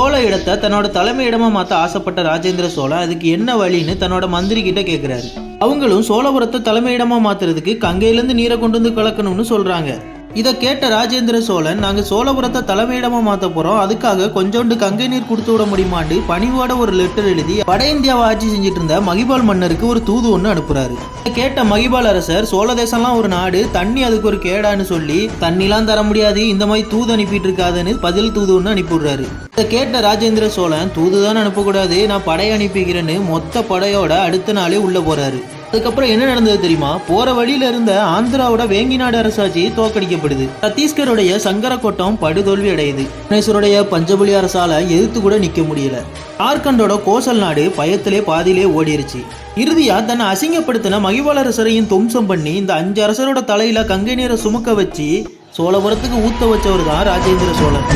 சோழ இடத்தை தன்னோட தலைமையிடமா மாத்த ஆசைப்பட்ட ராஜேந்திர சோழன் அதுக்கு என்ன வழின்னு தன்னோட மந்திரி கிட்ட கேக்குறாரு. அவங்களும் சோழபுரத்தை தலைமையிடமா மாத்துறதுக்கு கங்கையிலேருந்து நீரை கொண்டு வந்து கலக்கணும்னு சொல்றாங்க. இதை கேட்ட ராஜேந்திர சோழன் நாங்கள் சோழபுரத்தை தலைமையிடமாக மாற்ற போகிறோம் அதுக்காக கொஞ்சோண்டு கங்கை நீர் கொடுத்து விட முடியுமாண்டு பணிவோட ஒரு லெட்டர் எழுதி வட இந்தியாவை ஆட்சி செஞ்சுட்டு இருந்த மகிபால் மன்னருக்கு ஒரு தூது ஒன்று அனுப்புறாரு. இதை கேட்ட மகிபால் அரசர் சோழ தேசம்லாம் ஒரு நாடு தண்ணி அதுக்கு ஒரு கேடான்னு சொல்லி தண்ணிலாம் தர முடியாது இந்த மாதிரி தூது அனுப்பிட்டு இருக்காதுன்னு பதில் தூது ஒன்று அனுப்பிவிடுறாரு இதை கேட்ட ராஜேந்திர சோழன் தூது தான் அனுப்பக்கூடாது நான் படை அனுப்பிக்கிறேன்னு மொத்த படையோட அடுத்த நாளே உள்ளே போகிறாரு அதுக்கப்புறம் என்ன நடந்தது தெரியுமா? போற வழியில இருந்த ஆந்திராவோட வேங்கிநாடு அரசாட்சி தோக்கடிக்கப்படுது சத்தீஸ்கருடைய சங்கரக்கோட்டம் படுதோல்வி அடையுது. புவனேஸ்வருடைய பஞ்சபுலி அரசால எதிர்த்து கூட நிக்க முடியல. ஜார்க்கண்டோட கோசல் நாடு பயத்திலே பாதியிலே ஓடிருச்சு. இறுதியா தன்னை அசிங்கப்படுத்தின மகிவாள அரசரையும் துவம்சம் பண்ணி இந்த அஞ்சு அரசரோட தலையில கங்கை நீரை சுமக்க வச்சு சோழபுரத்துக்கு ஊத்த வச்சவர் தான் ராஜேந்திர சோழன்.